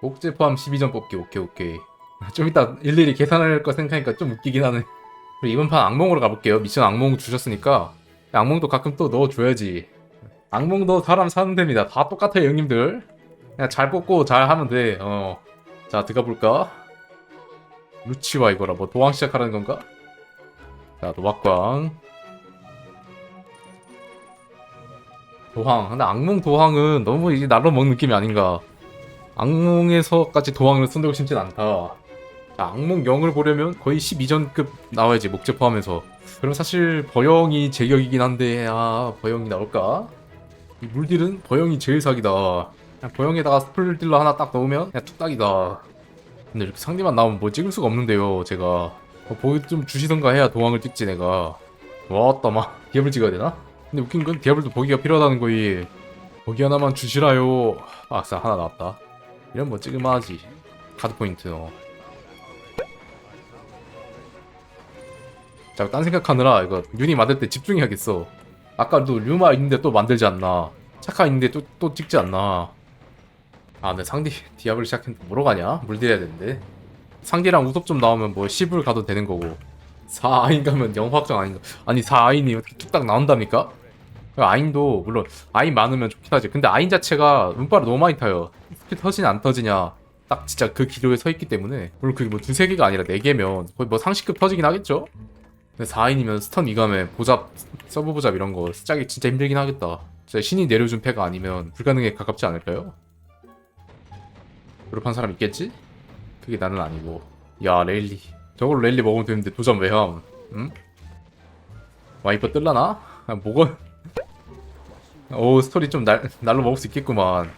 목재 포함 12점 뽑기. 오케이 오케이. 좀 이따 일일이 계산할 거 생각하니까 좀 웃기긴 하네. 그리고 이번 판 악몽으로 가볼게요. 미션 악몽 주셨으니까. 악몽도 가끔 또 넣어줘야지. 악몽도 사람 사는 됩니다. 다 똑같아요 형님들. 그냥 잘 뽑고 잘 하면 돼어자 들어가 볼까? 루치와 이거라. 뭐 도왕 시작하라는 건가? 자 노박광. 도황. 근데 악몽 도황은 너무 이제 날로 먹는 느낌이 아닌가 악몽에서까지 도황을 손들고 싶진 않다. 자, 악몽 0을 보려면 거의 12전급 나와야지 목재 포함해서. 그럼 사실 버영이 제격이긴 한데 아 버영이 나올까? 이 물딜은 버영이 제일 사기다. 그냥 버영에다가 스플 딜러 하나 딱 넣으면 그냥 뚝딱이다. 근데 이렇게 상대만 나오면 뭐 찍을 수가 없는데요 제가. 어, 보기 좀 주시던가 해야 도황을 찍지 내가. 왔다 막 디아블 찍어야 되나? 근데 웃긴 건 디아블도 보기가 필요하다는 거이 보기 하나만 주시라요. 아싸 하나 나왔다 이런 뭐 찍으면 하지. 카드 포인트 어. 자꾸 딴 생각하느라 이거 유니 만들 때 집중해야겠어. 아까도 류마 있는데 또 만들지 않나. 차카 있는데 또, 또 찍지 않나. 아 근데 상디 디아블 시작했는데 뭐로 가냐? 물들여야 되는데. 상디랑 우섭 좀 나오면 뭐 10을 가도 되는 거고. 4아인 가면 영확정 아닌가? 아니 4아인이 어떻게 뚝딱 나온답니까? 아인도 물론 아인 많으면 좋긴 하지. 근데 아인 자체가 운빨을 너무 많이 타요 터지냐 안 터지냐 딱 진짜 그 기로에 서 있기 때문에 물론 그게 뭐 두세 개가 아니라 네 개면 거의 뭐 상식급 터지긴 하겠죠? 근데 4인이면 스턴 이감에 보잡 서브 보잡 이런 거 쓰자기 진짜 힘들긴 하겠다 진짜 신이 내려준 패가 아니면 불가능에 가깝지 않을까요? 졸업한 사람 있겠지? 그게 나는 아니고 야 레일리 저걸로 레일리 먹으면 되는데 도전 왜 함? 응? 와이퍼 뜰라나? 아, 뭐가 오 스토리 좀 날, 날로 먹을 수 있겠구만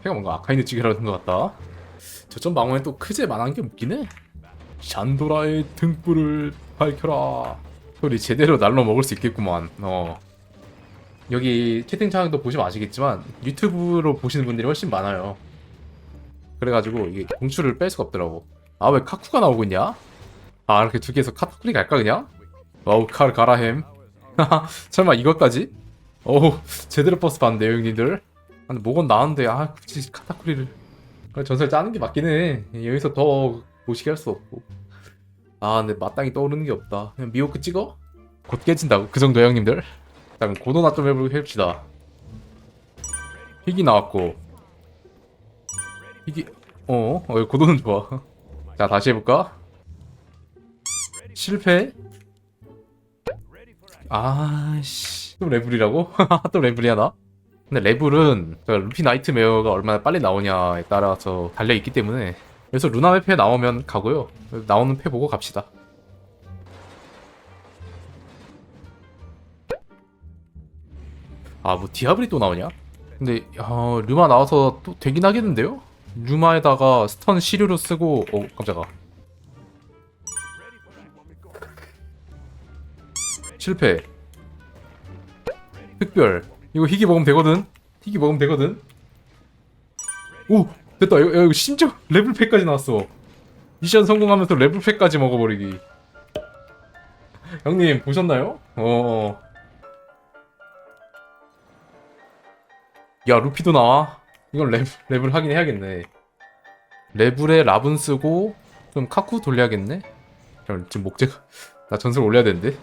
해가 뭔가 아카이누 찌개라는 것 같다. 저점 방어에 또 크제 만한 게 웃기네. 샨도라의 등불을 밝혀라. 소리 제대로 날로 먹을 수 있겠구만. 어. 여기 채팅창도 보시면 아시겠지만 유튜브로 보시는 분들이 훨씬 많아요. 그래가지고 이게 공추를 뺄 수가 없더라고. 아 왜 카쿠가 나오고 있냐? 아 이렇게 두 개에서 카타쿠리 갈까 그냥? 와우 칼 가라햄. 설마 이것까지? 어우 제대로 버스 봤는데 형님들 근데 목은 나왔는데 아 굳이 카타쿠리를 그래, 전설 짜는 게 맞긴 해 여기서 더 보시게 할 수 없고 아 근데 마땅히 떠오르는 게 없다 그냥 미호크 찍어? 곧 깨진다고 그 정도 형님들 자 그럼 고도나 좀 해보, 해봅시다 희귀 나왔고 희귀 어? 어 고도는 좋아 자 다시 해볼까? 실패? 아씨 또 레블이라고? 또 레블이야 나? 근데 레블은 저 루피 나이트메어가 얼마나 빨리 나오냐에 따라서 달려있기 때문에 그래서 루나 맵에 나오면 가고요. 나오는 패 보고 갑시다. 아 뭐 디아블이 또 나오냐? 근데 어, 류마 나와서 또 되긴 하겠는데요? 류마에다가 스턴 시류로 쓰고 어 깜짝아. 실패. 흑별 이거 희귀 먹으면 되거든? 희귀 먹으면 되거든? 오 됐다. 이거, 이거 심지어 레벨 팩까지 나왔어. 미션 성공하면서 레벨 팩까지 먹어버리기. 형님 보셨나요? 어. 야 루피도 나와. 이건 레벨, 레벨 하긴 해야겠네. 레벨에 라분 쓰고 좀 카쿠 돌려야겠네? 그럼 지금 목재가 나 전설 올려야 되는데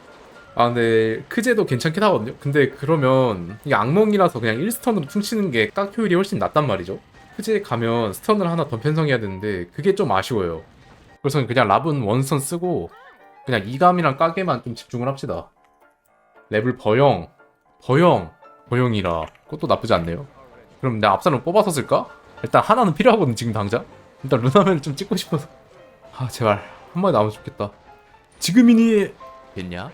아 근데 크제도 괜찮긴 하거든요. 근데 그러면 이게 악몽이라서 그냥 1스턴으로 퉁치는 게딱 효율이 훨씬 낫단 말이죠. 크제에 가면 스턴을 하나 더 편성해야 되는데 그게 좀 아쉬워요. 그래서 그냥 랍은 원스턴 쓰고 그냥 이감이랑 까게만 좀 집중을 합시다. 레벨 버영 버영 버영이라. 그것도 나쁘지 않네요. 그럼 내가 앞사람 뽑아서 쓸까? 일단 하나는 필요하거든 지금 당장. 일단 루나멜 좀 찍고 싶어서. 아 제발. 한 번에 나오면 좋겠다. 지금이니 됐냐?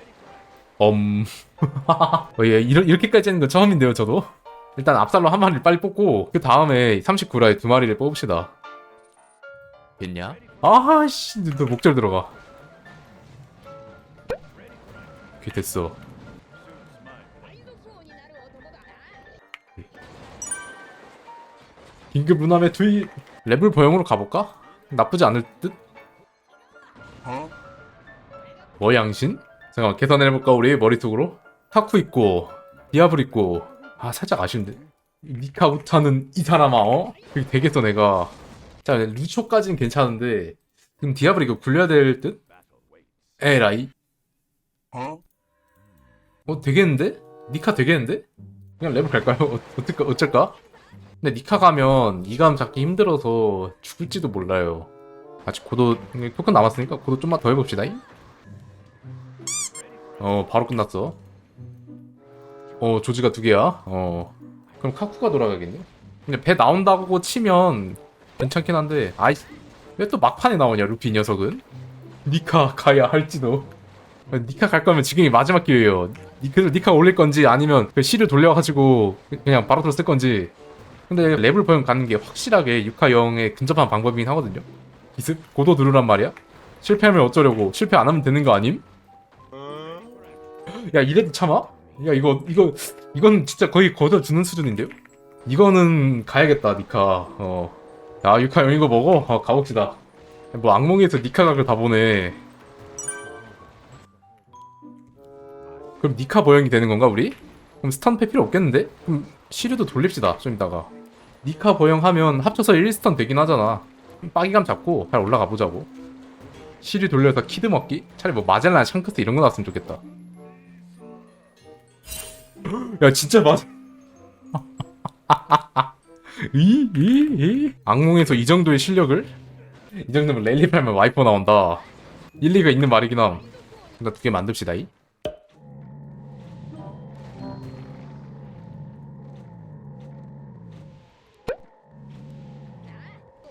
엄 어, 예, 이러, 이렇게까지 하는 건 처음인데요 저도 일단 앞살로 한 마리를 빨리 뽑고 그 다음에 39라에 두 마리를 뽑읍시다 됐냐? 아씨 너 목절 들어가 오케이 됐어 긴급 루나의 투입 레벨 버영으로 가볼까? 나쁘지 않을 듯? 뭐 양신? 잠깐만 계산해볼까 우리 머릿속으로? 타쿠 있고 디아블 있고 아 살짝 아쉬운데 니카 우타는 이 사람아 어? 그게 되겠어 내가 자 루초까지는 괜찮은데 지금 디아블 이거 굴려야 될 듯? 에라이 어 되겠는데? 니카 되겠는데? 그냥 레벨 갈까요? 어, 어떨까? 어쩔까? 근데 니카 가면 이감 잡기 힘들어서 죽을지도 몰라요 아직 고도 토큰 남았으니까 고도 좀만 더 해봅시다 어 바로 끝났어. 어 조지가 두 개야? 어. 그럼 카쿠가 돌아가겠네 근데 배 나온다고 치면 괜찮긴 한데 아이 왜 또 막판에 나오냐 루피 이 녀석은? 니카 가야 할지도 니카 갈 거면 지금이 마지막 기회예요. 니- 그래서 니카 올릴 건지 아니면 그 C를 돌려가지고 그냥 바로 들었을 건지. 근데 레벨 보형 가는 게 확실하게 6화 0에 근접한 방법이긴 하거든요. 기습? 고도 누르란 말이야? 실패하면 어쩌려고? 실패 안 하면 되는 거 아님? 야 이래도 참아? 야 이거 이거 이건 진짜 거의 거저 주는 수준인데요? 이거는 가야겠다 니카 어. 야 6화 0 이거 먹어? 어, 가봅시다 뭐 악몽에서 니카 각을 다 보네 그럼 니카 보형이 되는 건가 우리? 그럼 스턴 패 필요 없겠는데? 그럼 시류도 돌립시다 좀 이따가 니카 보형 하면 합쳐서 1스턴 되긴 하잖아 빠기감 잡고 잘 올라가 보자고 시류 돌려서 키드 먹기? 차라리 뭐 마젤란 샹크스 이런 거 나왔으면 좋겠다 야 진짜 맞아 이? 이? 이? 악몽에서 이 정도의 실력을? 이 정도면 랠리 팔면 와이퍼 나온다 일리가 있는 말이긴 함 그러니까 두개 만듭시다 이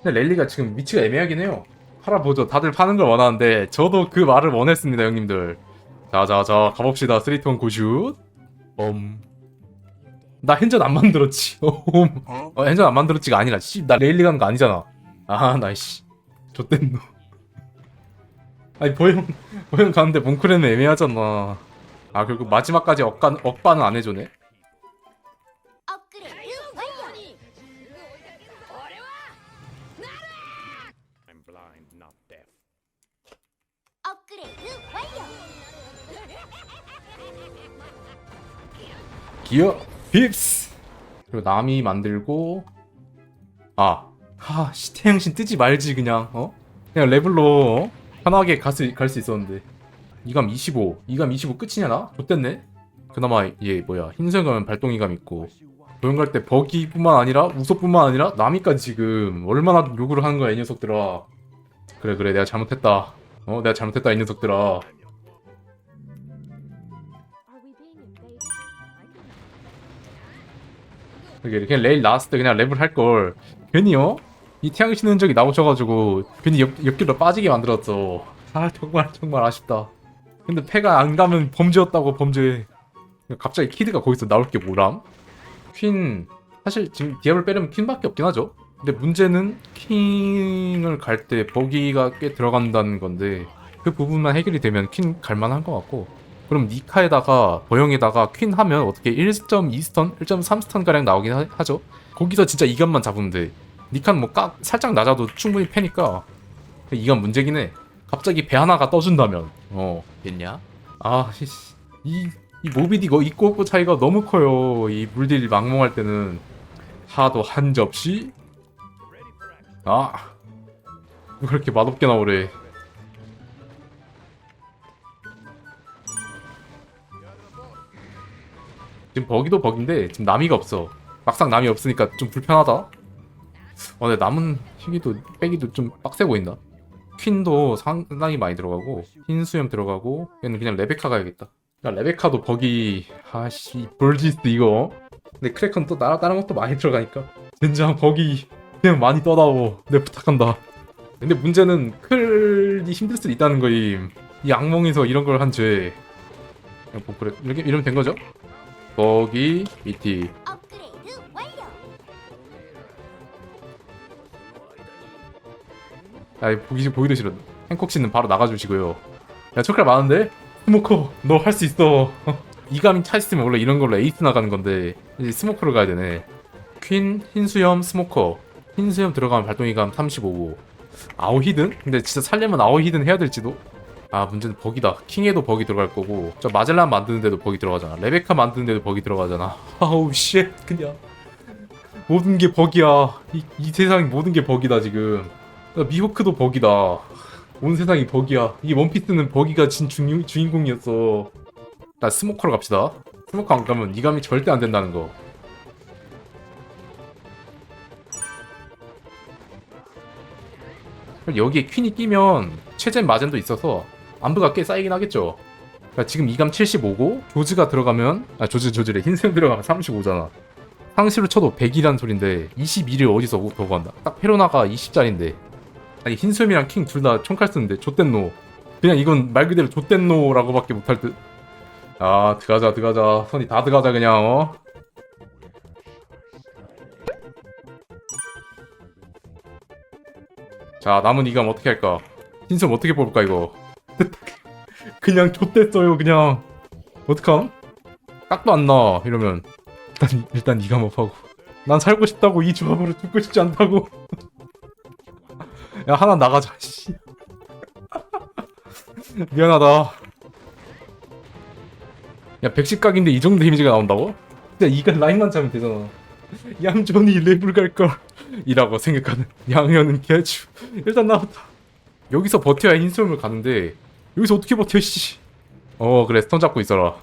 근데 랠리가 지금 위치가 애매하긴 해요 팔아보죠 다들 파는 걸 원하는데 저도 그 말을 원했습니다 형님들 자자자 가봅시다 쓰리톤 고슛 엄. 나 핸전 안 만들었지. 엄. 어, 핸전 안 만들었지가 아니라, 씨, 나 레일리 가는 거 아니잖아. 아, 나, 씨. 좆된 놈. 아니, 보영, 보영 가는데 몽크레는 애매하잖아. 아, 결국 마지막까지 억간, 억반은 안 해주네? 기어, 빕스! 그리고 남이 만들고, 아, 하, 씨, 태양신 뜨지 말지, 그냥, 어? 그냥 레벨로, 어? 편하게 갈 수, 갈 수 있었는데. 이감 25, 이감 25 끝이냐, 나? 좋댔네? 그나마, 얘, 뭐야, 흰수염 가면 발동이감 있고, 도용 갈때 버기뿐만 아니라, 우소뿐만 아니라, 남이까지 지금, 얼마나 요구를 하는 거야, 이 녀석들아. 그래, 그래, 내가 잘못했다. 어, 내가 잘못했다, 이 녀석들아. 이렇게 그냥 레일 나왔을 때 그냥 랩을 할 걸. 괜히요? 이 태양 신는 적이 나오셔가지고 괜히 옆, 옆길로 빠지게 만들었어. 아 정말 정말 아쉽다. 근데 패가 안 가면 범죄였다고 범죄. 갑자기 키드가 거기서 나올 게 뭐람? 퀸. 사실 지금 디아블 빼려면 퀸밖에 없긴 하죠? 근데 문제는 킹을 갈 때 버기가 꽤 들어간다는 건데 그 부분만 해결이 되면 퀸 갈만한 것 같고 그럼 니카에다가 버영에다가 퀸 하면 어떻게 1.2스턴, 1.3스턴 가량 나오긴 하, 하죠. 거기서 진짜 이감만 잡으면 돼. 니카는 뭐깍 살짝 낮아도 충분히 패니까 이감 문제긴 해. 갑자기 배 하나가 떠준다면 어 됐냐? 아 씨, 이, 이 모비디 거 있고 없고 차이가 너무 커요. 이 물딜 막몽할 때는 하도 한 접시 아왜 그렇게 맛없게 나오래. 지금 버기도 버기인데 지금 남이가 없어. 막상 남이 없으니까 좀 불편하다. 어, 근데 남은 희귀도 빼기도 좀 빡세 보인다. 퀸도 상당히 많이 들어가고 흰 수염 들어가고 얘는 그냥 레베카 가야겠다. 야 레베카도 버기 아씨 볼지스 이거. 근데 크래커는 또 나, 다른 것도 많이 들어가니까 젠장 버기 그냥 많이 떠다오. 내 부탁한다. 근데 문제는 클이 힘들 수도 있다는 거임. 이 악몽에서 이런 걸 한 죄. 그냥 뭐 그래 이렇게 이러면 된 거죠? 버기 미티 업그레이드 완료. 야 보기 보기도 싫어. 행콕 씨는 바로 나가주시고요. 야 초콜릿 많은데? 스모커 너 할 수 있어. 이감이 차 있으면 원래 이런 걸로 에이스 나가는 건데 이제 스모커로 가야 되네. 퀸 흰수염 스모커. 흰수염 들어가면 발동 이감 35고. 아오 히든? 근데 진짜 살려면 아오 히든 해야 될지도 아 문제는 버기다 킹에도 버기 들어갈 거고 저 마젤란 만드는데도 버기 들어가잖아 레베카 만드는데도 버기 들어가잖아 아우 쉣 그냥 모든 게 버기야. 이, 이 세상이 모든 게 버기다 지금. 야, 미호크도 버기다. 온 세상이 버기야. 이 원피스는 버기가 진 주, 주인공이었어. 나 스모커로 갑시다. 스모커 안 가면 이감이 절대 안 된다는 거. 여기에 퀸이 끼면 최젠 마젠도 있어서 안부가 꽤 쌓이긴 하겠죠. 그러니까 지금 이감 75고 조즈가 들어가면 아 조즈 조즈래 흰색 들어가면 35잖아. 상시로 쳐도 100이란 소린데 21을 어디서 더 구한다. 딱 페로나가 20짜리인데 아니 흰수염이랑 킹 둘 다 총칼 쓰는데 좆댄노 그냥 이건 말 그대로 좆댄노라고밖에 못할 듯. 아 들어가자 들어가자 선이 다 들어가자 그냥 어. 자 남은 이감 어떻게 할까? 흰수염 어떻게 뽑을까 이거? 그냥 좆됐어요 그냥. 어떡함? 깍도 안 나 이러면. 일단 일단 이감 업하고. 난 살고 싶다고 이 조합으로 죽고 싶지 않다고. 야 하나 나가자 씨. 미안하다. 야 110각인데 이 정도 데미지가 나온다고? 진짜 이가 라인만 잡으면 되잖아. 얌전히 레벨 갈걸. 이라고 생각하는 양현은 개추. 일단 나왔다. 여기서 버텨야 흰수염을 가는데 여기서 어떻게 버텨 씨. 어 그래 스턴 잡고 있어라.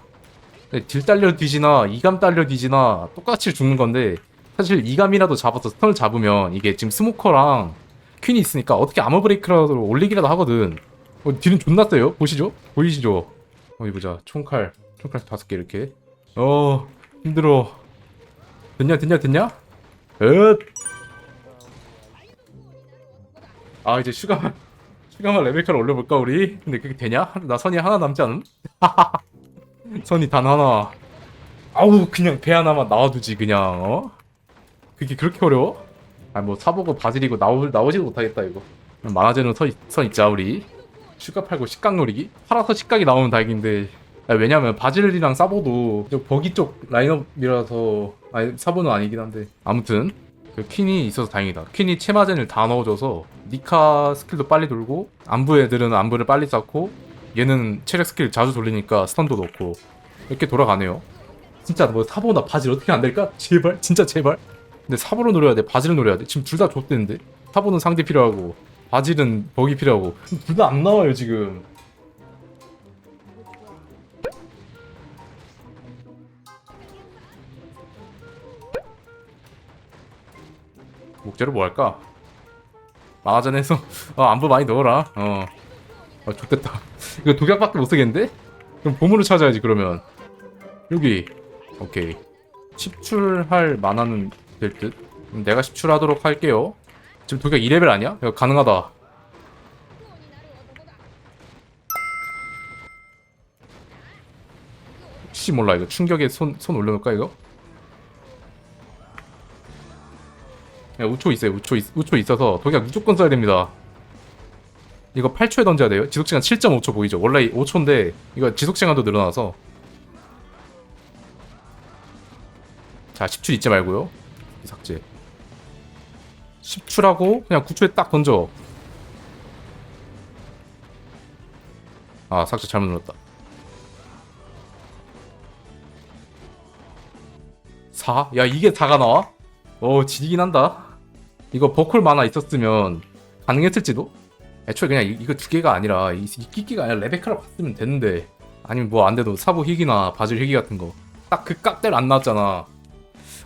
네, 딜 딸려 뒤지나 이감 딸려 뒤지나 똑같이 죽는 건데 사실 이감이라도 잡아서 스턴을 잡으면 이게 지금 스모커랑 퀸이 있으니까 어떻게 아머 브레이크라도 올리기라도 하거든. 어, 딜은 존나 세요. 보시죠? 보이시죠? 어디 보자. 총칼 총칼 다섯 개 이렇게. 어 힘들어. 됐냐 됐냐 됐냐? 엇. 아 이제 슈가 만 슈가만 레벨카를 올려볼까 우리? 근데 그게 되냐? 나 선이 하나 남지 않음? 선이 단 하나 아우 그냥 배 하나만 나와두지 그냥 어? 그게 그렇게 어려워? 아 뭐 사보고 바질이고 나오, 나오지도 못하겠다 이거 만화제는 선, 선 있자 우리 슈가 팔고 식각 노리기? 팔아서 식각이 나오면 다행인데 아, 왜냐면 바질이랑 사보도 저 버기 쪽 라인업이라서 아니 사보는 아니긴 한데 아무튼 그 퀸이 있어서 다행이다. 퀸이 체마젠을 다 넣어줘서 니카 스킬도 빨리 돌고 안부 애들은 안부를 빨리 쌓고 얘는 체력 스킬 자주 돌리니까 스턴도 넣고 이렇게 돌아가네요. 진짜 뭐 사보나 바질 어떻게 안 될까? 제발 진짜 제발. 근데 사보를 노려야 돼. 바질을 노려야 돼. 지금 둘 다 좆대는데 사보는 상대 필요하고 바질은 버기 필요하고 둘 다 안 나와요 지금. 목재로 뭐 할까? 마하전에서 어, 안부 많이 넣어라. 어. 어, 좋겠다. 이거 독약밖에 못 쓰겠는데? 그럼 보물을 찾아야지 그러면. 여기. 오케이. 10출할 만화는 될 듯. 그럼 내가 10출하도록 할게요. 지금 독약 2레벨 아니야? 이거 가능하다. 혹시 몰라 이거 충격에 손, 손 올려놓을까 이거? 야, 우초 있어요. 우초, 있, 우초 있어서 독약 무조건 써야 됩니다. 이거 8초에 던져야 돼요. 지속시간 7.5초 보이죠? 원래 5초인데 이거 지속시간도 늘어나서 자 10출 잊지 말고요. 삭제 10출하고 그냥 9초에 딱 던져 아 삭제 잘못 눌렀다 4? 야 이게 4가 나와? 어 지리긴 한다 이거 버콜 만화 있었으면 가능했을지도? 애초에 그냥 이, 이거 두 개가 아니라 이, 이 끼끼가 아니라 레베카로 갔으면 됐는데 아니면 뭐 안 돼도 사부 희귀나 바질 희귀 같은 거 딱 그 깍대로 안 나왔잖아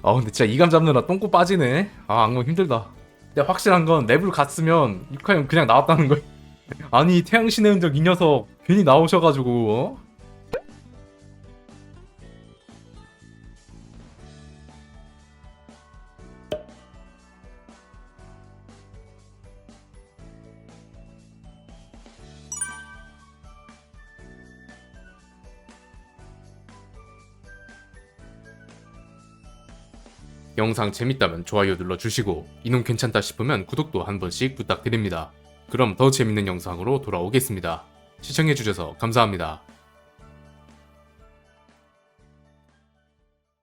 아 근데 진짜 이감 잡느라 똥꼬 빠지네 아 악몽 힘들다 근데 확실한 건 랩을 갔으면 육하형 그냥 나왔다는 거야 아니 태양신의 흔적 이 녀석 괜히 나오셔가지고 어? 영상 재밌다면 좋아요 눌러주시고 이놈 괜찮다 싶으면 구독도 한 번씩 부탁드립니다. 그럼 더 재밌는 영상으로 돌아오겠습니다. 시청해주셔서 감사합니다.